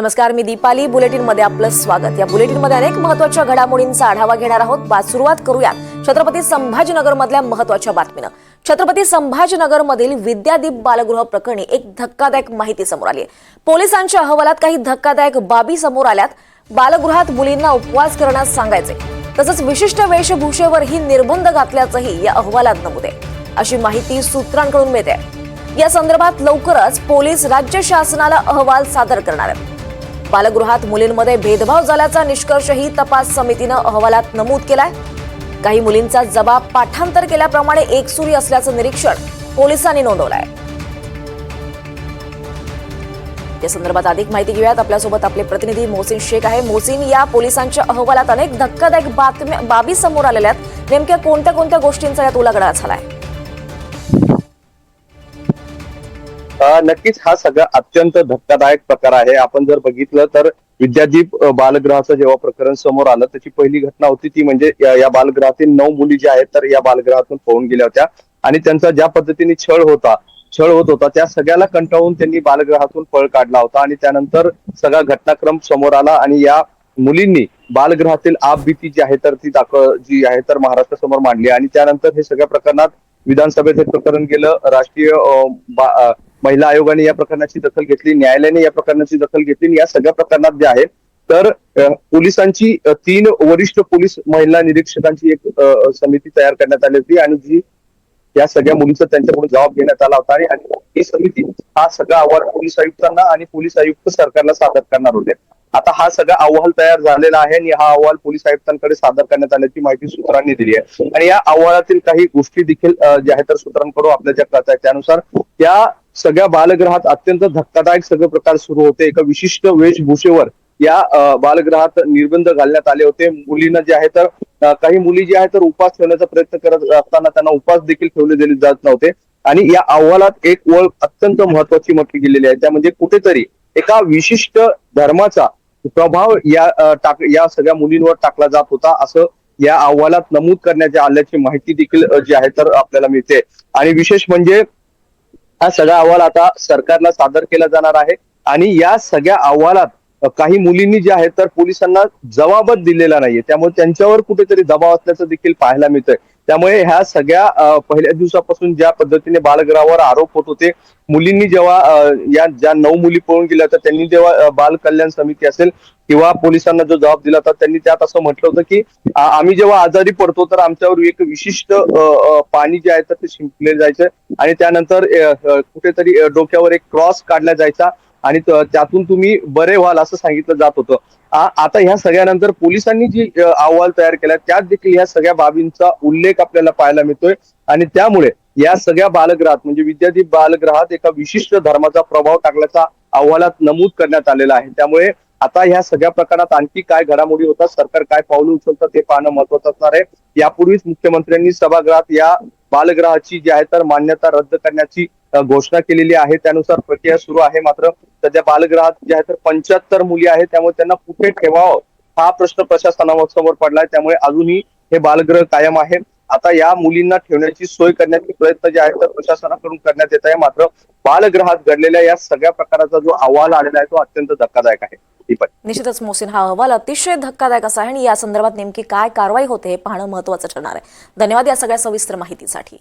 नमस्कार मी दीपाली. बुलेटिनमध्ये आपलं स्वागत. या बुलेटिनमध्ये अनेक महत्त्वाच्या घडामोडींचा आढावा घेणार आहोत. सुरुवात करूयात छत्रपती संभाजीनगर मधल्या महत्त्वाच्या बातमीनं. छत्रपती संभाजीनगर मधील विद्यादीप बालगृह प्रकरणी एक धक्कादायक माहिती समोर आली पोलिसांच्या अहवालात काही धक्कादायक बाबी समोर आल्यात. बालगृहात मुलींना उपवास करण्यास सांगायचे. तसंच विशिष्ट वेशभूषेवरही निर्बंध घातल्याचंही या अहवालात नमूद आहे. अशी माहिती सूत्रांकडून मिळते या संदर्भात लवकरच पोलीस राज्य शासनाला अहवाल सादर करणार आहेत. बालगृहात मुलींमध्ये भेदभाव झाल्याचा निष्कर्षही तपास समितीनं अहवालात नमूद केलाय. काही मुलींचा जबाब पाठांतर केल्याप्रमाणे एकसुरी असल्याचं निरीक्षण पोलिसांनी नोंदवलंय. या संदर्भात अधिक माहिती घेऊयात. आपल्यासोबत आपले प्रतिनिधी मोहसिन शेख आहे. मोहसिन या पोलिसांच्या अहवालात अनेक धक्कादायक बातम्या बाबी समोर आलेल्या आहेत. नेमक्या कोणत्या कोणत्या गोष्टींचा यात उलगडा झालाय? नक्कीच हा सगळा अत्यंत धक्कादायक प्रकार आहे. आपण जर बघितलं तर विद्यादीप बालग्रहाचं बालगृहाचं जेव्हा प्रकरण समोर आलं त्याची पहिली घटना होती ती म्हणजे या या बालगृहातील नऊ मुली ज्या आहेत तर या बालगृहातून पळून गेल्या होत्या. आणि त्यांचा ज्या पद्धतीने छळ होता छळ होत होता त्या सगळ्याला कंटाळून त्यांनी बालगृहातून पळ काढला होता. आणि त्यानंतर सगळा घटनाक्रम समोर आला आणि या मुलींनी बालगृहातील आपबीती जी आहे तर ती दाखव जी आहे तर महाराष्ट्रासमोर मांडली. आणि त्यानंतर हे सगळ्या प्रकरणात विधानसभेत हे प्रकरण गेलं. राष्ट्रीय महिला आयोगाने या प्रकरणाची दखल घेतली. न्यायालयाने या प्रकरणाची दखल घेतली. या सगळ्या प्रकरणात जे आहे तर पोलिसांची तीन वरिष्ठ पोलीस महिला निरीक्षकांची एक समिती तयार करण्यात आली होती. आणि जी या सगळ्या मुलीचा त्यांच्याकडून जबाब घेण्यात आला होता. आणि आणि ही समिती हा सगळा अहवाल पोलीस आयुक्तांना आणि पोलीस आयुक्त सरकारला सादर करणार होते. आता हा सगळा अहवाल तयार झालेला आहे आणि हा अहवाल पोलीस आयुक्तांकडे सादर करण्यात आल्याची माहिती सूत्रांनी दिली आहे. आणि या अहवालातील काही गोष्टी देखील ज्या आहेत तर सूत्रांकडून आपल्या ज्या आहेत त्यानुसार त्या सगळ्या बालगृहात अत्यंत धक्कादायक सगळे प्रकार सुरू होते. एका विशिष्ट वेशभूषेवर या बालग्रहात बालगृहात निर्बंध घालण्यात आले होते. मुलींना जे आहे तर काही मुली जे आहे तर उपास ठेवण्याचा प्रयत्न करत असताना त्यांना उपास देखील ठेवले दिले जात नव्हते. आणि या अहवालात एक ओळख अत्यंत महत्वाची म्हटली गेलेली आहे. त्या म्हणजे कुठेतरी एका विशिष्ट धर्माचा प्रभाव या टाक या सगळ्या मुलींवर टाकला जात होता. असं या अहवालात नमूद करण्यात आल्याची माहिती देखील जी आहे तर आपल्याला मिळते. आणि विशेष म्हणजे हा सगळा अहवाल आता सरकारला सादर केला जाणार आहे. आणि या सगळ्या अहवालात काही मुलींनी जे आहे तर पोलिसांना जबाबच दिलेला नाहीये. त्यामुळे त्यांच्यावर कुठेतरी दबाव असल्याचं देखील पाहायला मिळतंय. त्यामुळे ह्या सगळ्या पहिल्या दिवसापासून ज्या पद्धतीने बालगृहावर आरोप होत होते मुलींनी जेव्हा या ज्या नऊ मुली पळून गेल्या तर त्यांनी जेव्हा बाल कल्याण समिती असेल किंवा पोलिसांना जो जबाब दिला होता त्यांनी त्यात असं म्हटलं होतं की आम्ही जेव्हा आजारी पडतो तर आमच्यावर एक विशिष्ट पाणी जे आहे तर ते शिंपले जायचं आणि त्यानंतर कुठेतरी डोक्यावर एक क्रॉस काढला जायचा. आणि त्यातून तुम्ही बरे व्हाल असं सांगितलं जात होतं. आता ह्या सगळ्यानंतर पोलिसांनी जी अहवाल तयार केला त्यात देखील ह्या सगळ्या बाबींचा उल्लेख आपल्याला पाहायला मिळतोय. आणि त्यामुळे या सगळ्या बालग्रहात म्हणजे विद्यार्थी बालगृहात एका विशिष्ट धर्माचा प्रभाव टाकल्याचा अहवालात नमूद करण्यात आलेला आहे. त्यामुळे आता ह्या सगळ्या प्रकरणात आणखी काय घडामोडी होतात सरकार काय पावलं उचलतं ते पाहणं महत्वाचं असणार आहे. यापूर्वीच मुख्यमंत्र्यांनी सभागृहात या बालग्रहाची जी आहे तर मान्यता रद्द करण्याची घोषणा केलेली आहे. त्यानुसार प्रक्रिया सुरू आहे मात्र सध्या बालग्रहात जे आहे तर पंच्याहत्तर मुली आहेत त्यामुळे त्यांना कुठे ठेवावं? हा प्रश्न प्रशासनासमोर पडलाय. त्यामुळे अजूनही हे बालग्रह कायम आहे. आता या मुलींना ठेवण्याची सोय करण्याचे प्रयत्न जे आहेत तर प्रशासनाकडून करण्यात येत आहे. मात्र बालगृहात घडलेल्या या सगळ्या प्रकाराचा जो अहवाल आलेला आहे तो अत्यंत धक्कादायक आहे. निश्चितच मोसिन हा अहवाल अतिशय धक्कादायक असा आहे आणि या संदर्भात नेमकी काय कारवाई होते हे पाहणं महत्वाचं ठरणार आहे. धन्यवाद या सगळ्या सविस्तर माहितीसाठी.